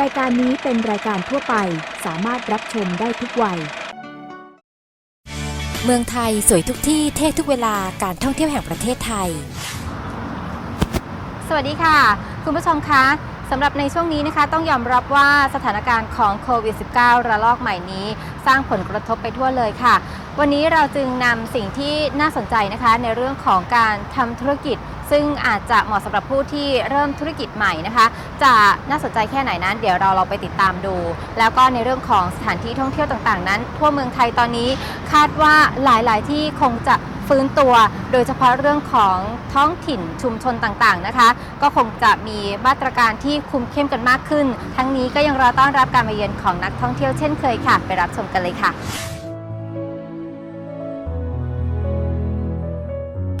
รายการนี้เป็นรายการทั่วไปสามารถรับชมได้ทุกวัย เมืองไทยสวยทุกที่เท่ทุกเวลาการท่องเที่ยวแห่งประเทศไทย สวัสดีค่ะ คุณผู้ชมคะสำหรับในช่วงนี้นะคะต้องยอมรับว่าสถานการณ์ของโควิด -19 ระลอกใหม่นี้ สร้างผลกระทบไปทั่วเลยค่ะ วันนี้เราจึงนำสิ่งที่น่าสนใจนะคะ ในเรื่องของการทำธุรกิจ ซึ่งอาจจะเหมาะสำหรับผู้ที่เริ่มธุรกิจใหม่นะคะ จะน่าสนใจแค่ไหนนั้น เดี๋ยวเราเราไปติดตามดู แล้วก็ในเรื่องของสถานที่ท่องเที่ยวต่างๆ นั้น ทั่วเมืองไทยตอนนี้คาดว่าหลายๆ ที่คงจะฟื้นตัว โดยเฉพาะเรื่องของท้องถิ่นชุมชนต่างๆนะคะ ก็คงจะมีมาตรการที่คุมเข้มกันมากขึ้น ทั้งนี้ก็ยังรอต้อนรับการมาเยือนของนักท่องเที่ยวเช่นเคยค่ะ ไปรับชมกันเลยค่ะ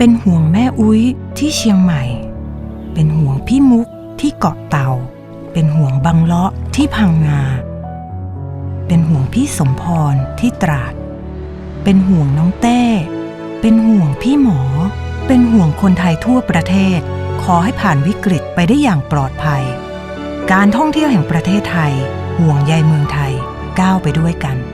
เป็นห่วงแม่อุ้ยที่เชียงใหม่ เป็นห่วงพี่มุกที่เกาะเต่า เป็นห่วงบังเลาะที่พังงา เป็นห่วงพี่สมพรที่ตราด เป็นห่วงน้องเต้ เป็นห่วงพี่หมอ เป็นห่วงคนไทยทั่วประเทศ ขอให้ผ่านวิกฤตไปได้อย่างปลอดภัย การท่องเที่ยวแห่งประเทศไทย ห่วงใยเมืองไทยก้าวไปด้วยกัน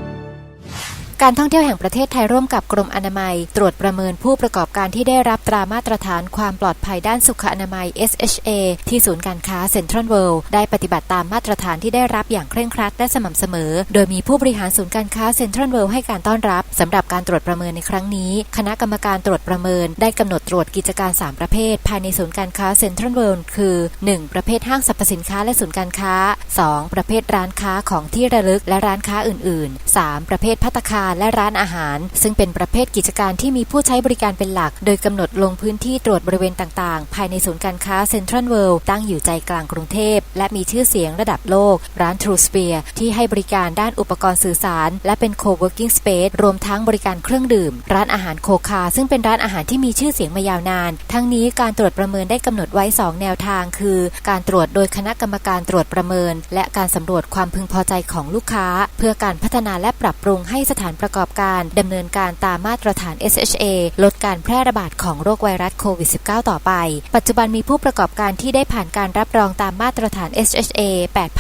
การท่องเที่ยวแห่งประเทศไทยร่วมกับกรมอนามัย ตรวจประเมินผู้ประกอบการที่ได้รับตรามาตรฐานความปลอดภัยด้านสุขอนามัย SHA ที่ศูนย์การค้าเซ็นทรัลเวิลด์ได้ปฏิบัติตามมาตรฐานที่ได้รับอย่างเคร่งครัดและสม่ำเสมอ โดยมีผู้บริหารศูนย์การค้าเซ็นทรัลเวิลด์ให้การต้อนรับสำหรับการตรวจประเมินในครั้งนี้ คณะกรรมการตรวจประเมิน ได้กำหนดตรวจกิจการ 3 ประเภท ภายในศูนย์การค้าเซ็นทรัลเวิลด์คือ 1. ประเภทห้างสรรพสินค้าและศูนย์การค้า 2. ประเภทร้านค้าของที่ระลึกและร้านค้าอื่น ๆ 3. ประเภทพัตตาารและร้านอาหาร ซึ่งเป็นประเภทกิจการที่มีผู้ใช้บริการเป็นหลัก โดยกำหนดลงพื้นที่ตรวจบริเวณต่างๆ ภายในศูนย์การค้าเซ็นทรัลเวิลด์ตั้งอยู่ใจกลางกรุงเทพ และมีชื่อเสียงระดับโลก ร้าน True Sphere ที่ให้บริการด้านอุปกรณ์สื่อสาร และเป็น co-working space รวมทั้งบริการเครื่องดื่ม ร้านอาหารโคคา ซึ่งเป็นร้านอาหารที่มีชื่อเสียงมายาวนาน ทั้งนี้การตรวจประเมินได้กำหนดไว้ 2 แนวทาง คือ การตรวจโดยคณะกรรมการตรวจประเมิน และการสำรวจความพึงพอใจของลูกค้า เพื่อการพัฒนาและปรับปรุงให้สถานประกอบการดำเนินการตามมาตรฐาน SHA ลดการแพร่ระบาดของโรคไวรัสโควิด -19 ต่อไป ปัจจุบันมีผู้ประกอบการที่ได้ผ่านการรับรองตามมาตรฐาน SHA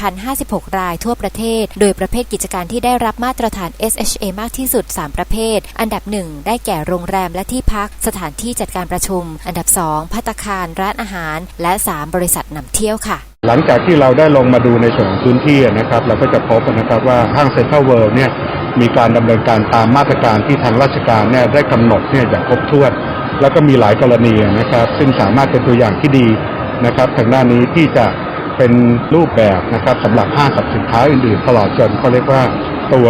8,056 รายทั่วประเทศ โดยประเภทกิจการที่ได้รับมาตรฐาน SHA มากที่สุด 3 ประเภท อันดับ 1 ได้แก่โรงแรมและที่พัก สถานที่จัดการประชุม อันดับ 2 พัตคาร ร้านอาหาร และ 3 บริษัทนำเที่ยวค่ะหลังจากที่เราได้ลงมาดูในส่วนของพื้นที่นะครับ เราก็จะพบนะครับว่าห้างเซ็นทรัลเวิลด์เนี่ย มีการดำเนินการตามมาตรการที่ทางราชการเนี่ยได้กำหนดเนี่ยอย่างครบถ้วนแล้วก็มีหลายกรณีนะครับ ซึ่งสามารถเป็นตัวอย่างที่ดีนะครับทางด้านนี้ที่จะเป็นรูปแบบนะครับสำหรับห้างสรรพสินค้าอื่นๆ ตลอดจนเขาเรียกว่าตัว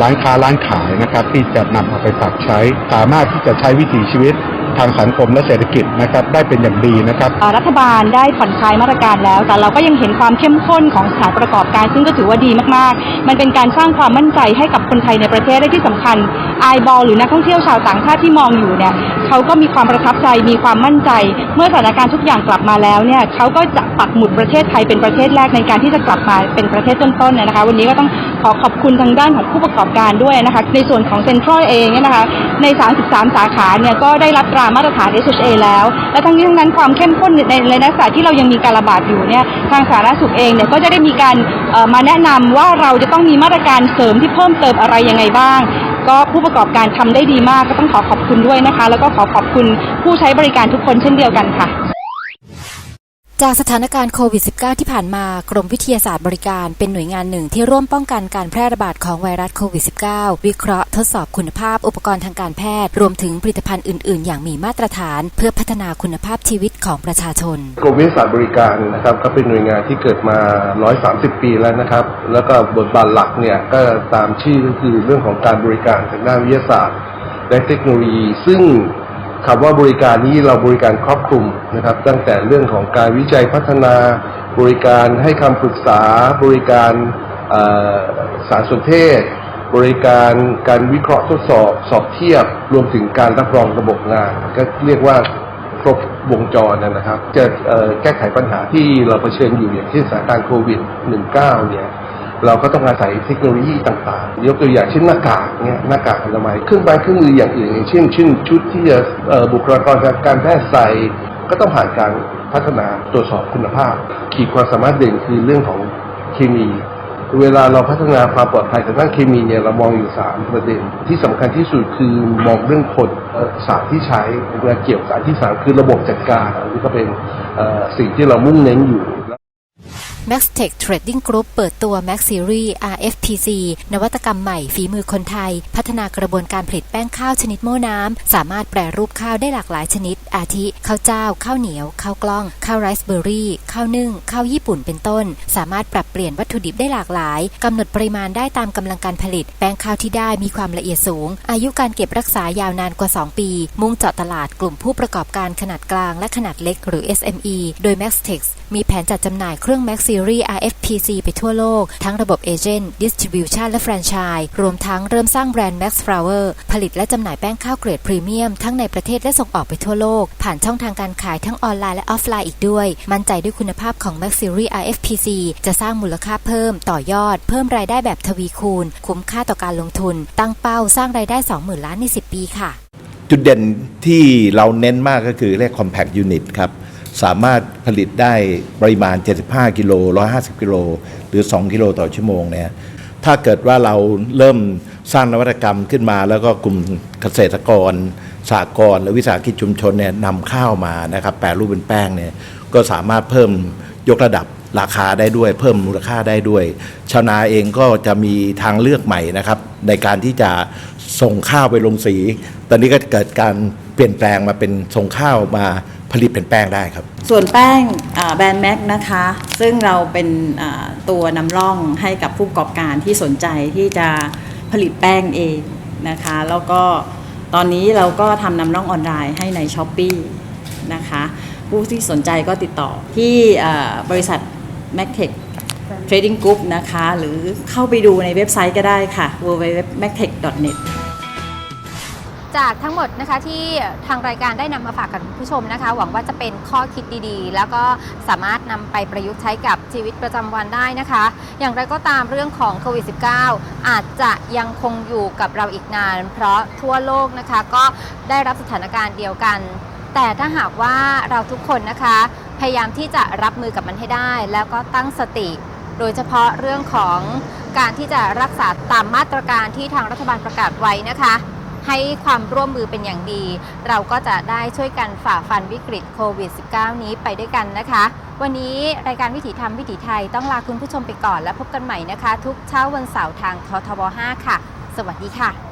ร้านค้าร้านขายนะครับ ที่จะนำเอาไปปรับใช้ สามารถที่จะใช้วิถีชีวิต ทางสังคมและเศรษฐกิจนะครับได้เป็นอย่างดีนะครับรัฐบาลได้ผ่อนคลายมาตรการแล้ว แต่เราก็ยังเห็นความเข้มข้นของสถานประกอบการ ซึ่งก็ถือว่าดีมากๆ มันเป็นการสร้างความมั่นใจให้กับคนไทยในประเทศและที่สำคัญไอบอลหรือนักท่องเที่ยวชาวต่างชาติที่มองอยู่เนี่ยเขาก็มีความประทับใจมีความมั่นใจ เมื่อสถานการณ์ทุกอย่างกลับมาแล้วเนี่ยเขาก็จะปักหมุดประเทศไทยเป็นประเทศแรกในการที่จะกลับมาเป็นประเทศต้นๆเนี่ยนะคะ วันนี้ก็ต้องขอขอบคุณทางด้านของผู้ประกอบการด้วยนะคะในส่วนของเซ็นทรัลเองเนี่ยนะคะใน 33 สาขาเนี่ยก็ได้รับตรามาตรฐาน SHA แล้ว และทั้งนี้ทั้งนั้นความเข้มข้นในในลักษณะที่เรายังมีการระบาดอยู่เนี่ยทางสาธารณสุขเองเนี่ยก็จะได้มีการมาแนะนำว่าเราจะต้องมีมาตรการเสริมที่เพิ่มเติมอะไรยังไงบ้าง ก็ผู้ประกอบการทำได้ดีมากก็ต้องขอขอบคุณด้วยนะคะ แล้วก็ขอขอบคุณผู้ใช้บริการทุกคนเช่นเดียวกันค่ะ จากสถานการณ์โควิด -19 ที่ผ่านมากรมวิทยาศาสตร์บริการเป็นหน่วยงานหนึ่งที่ร่วมป้องกันการแพร่ระบาดของไวรัสโควิด -19 วิเคราะห์ทดสอบคุณภาพอุปกรณ์ทางการแพทย์ รวมถึงผลิตภัณฑ์อื่น ๆ อย่างมีมาตรฐาน เพื่อพัฒนาคุณภาพชีวิตของประชาชน กรมวิทยาศาสตร์บริการนะครับก็เป็นหน่วยงานที่เกิดมา 130 ปีแล้วนะครับ แล้วก็บทบาทหลักเนี่ยก็ตามชื่อก็คือเรื่องของการบริการทางด้านวิทยาศาสตร์และเทคโนโลยี ซึ่ง คำว่าบริการนี้เราบริการครอบคลุมนะครับ ตั้งแต่เรื่องของการวิจัยพัฒนา บริการให้คำปรึกษา บริการสารสนเทศ บริการการวิเคราะห์ทดสอบสอบเทียบ รวมถึงการรับรองระบบงาน ก็เรียกว่าครบวงจรนะครับ จะแก้ไขปัญหาที่เราเผชิญอยู่อย่างเช่นสถานการณ์โควิด -19 เนี่ย เราก็ต้องอาศัยเทคโนโลยีต่างๆ ยกตัวอย่างเช่นหน้ากากเนี่ยหน้ากากอนามัยเครื่องไม้เครื่องมืออย่างอื่นอย่างเช่นเช่นชุดที่จะบุคลากรทางการแพทย์ใส่ก็ต้องผ่านการพัฒนาตรวจสอบคุณภาพ ขีดความสามารถเด่นคือเรื่องของเคมี เวลาเราพัฒนาความปลอดภัยทางด้านเคมีเนี่ยเรามองอยู่สามประเด็น ที่สำคัญที่สุดคือมองเรื่องคนสารที่ใช้เวลาเกี่ยวกับสารที่สามคือระบบจัดการอันนี้ก็เป็นสิ่งที่เรามุ่งเน้นอยู่ Maxtech Trading Group เปิดตัว Max Series RFPC นวัตกรรมใหม่ฝีมือคนไทย พัฒนากระบวนการผลิตแป้งข้าวชนิดโม่น้ำ สามารถแปรรูปข้าวได้หลากหลายชนิด อาทิ ข้าวเจ้า ข้าวเหนียว ข้าวกล้อง ข้าวไรซ์เบอร์รี่ ข้าวนึ่ง ข้าวญี่ปุ่นเป็นต้น สามารถปรับเปลี่ยนวัตถุดิบได้หลากหลายกำหนดปริมาณได้ตามกำลังการผลิต แป้งข้าวที่ได้มีความละเอียดสูง อายุการเก็บรักษายาวนานกว่า 2 ปี มุ่งเจาะตลาดกลุ่มผู้ประกอบการขนาดกลางและขนาดเล็กหรือ SME โดย Maxtex มีแผนจัดจำหน่ายเครื่อง Max Series ีรีส์ RFPC ไปทั่วโลก ทั้งระบบเอเจนต์ Distribution และแฟรนไชส์รวมทั้งเริ่มสร้างแบรนด์ Max Flour ผลิตและจำหน่ายแป้งข้าวเกรดพรีเมียม ทั้งในประเทศและส่งออกไปทั่วโลก ผ่านช่องทางการขายทั้งออนไลน์และออฟไลน์อีกด้วย มั่นใจด้วยคุณภาพของ Max Series RFPC จะสร้างมูลค่าเพิ่มต่อยอด เพิ่มรายได้แบบทวีคูณ คุ้มค่าต่อการลงทุน ตั้งเป้าสร้างรายได้ 20,000 ล้านใน 10 ปีค่ะ จุดเด่นที่เราเน้นมากก็คือเรียก compact unit ครับ สามารถผลิตได้ปริมาณ 75 กิโล 150 กิโล หรือ 2 กิโลต่อชั่วโมงเนี่ยถ้าเกิดว่าเราเริ่มสร้างนวัตกรรมขึ้นมา แล้วก็กลุ่มเกษตรกรสหกรและวิสาหกิจชุมชนเนี่ยนำข้าวมานะครับแปรรูปเป็นแป้งเนี่ยก็สามารถเพิ่มยกระดับราคาได้ด้วย เพิ่มมูลค่าได้ด้วย ชาวนาเองก็จะมีทางเลือกใหม่นะครับ ในการที่จะส่งข้าวไปลงสี ตอนนี้ก็เกิดการเปลี่ยนแปลงมาเป็นส่งข้าวมา ผลิตเป็นแป้งได้ครับ ส่วนแป้งแบรนด์แม็กนะคะ ซึ่งเราเป็นตัวนำร่องให้กับผู้ประกอบการที่สนใจที่จะผลิตแป้งเองนะคะ แล้วก็ตอนนี้เราก็ทำนำร่องออนไลน์ให้ใน s h อ p e e นะคะ ผู้ที่สนใจก็ติดต่อที่บริษัท m a c t e c h Trading Group นะคะ หรือเข้าไปดูในเว็บไซต์ก็ได้ค่ะ www.mactech.net จากทั้งหมดนะคะที่ทางรายการได้นำมาฝากกับคุณผู้ชมนะคะ หวังว่าจะเป็นข้อคิดดีๆ แล้วก็สามารถนำไปประยุกต์ใช้กับชีวิตประจำวันได้นะคะ อย่างไรก็ตามเรื่องของโควิด -19 อาจจะยังคงอยู่กับเราอีกนาน เพราะทั่วโลกนะคะก็ได้รับสถานการณ์เดียวกัน แต่ถ้าหากว่าเราทุกคนนะคะ พยายามที่จะรับมือกับมันให้ได้ แล้วก็ตั้งสติ โดยเฉพาะเรื่องของการที่จะรักษาตามมาตรการที่ทางรัฐบาลประกาศไว้นะคะ ให้ความร่วมมือเป็นอย่างดี เราก็จะได้ช่วยกันฝ่าฟันวิกฤตโควิด -19 นี้ไปด้วยกันนะคะ วันนี้รายการวิถีธรรมวิถีไทยต้องลาคุณผู้ชมไปก่อนและพบกันใหม่นะคะ ทุกเช้าวันเสาร์ทางททบ 5 ค่ะ สวัสดีค่ะ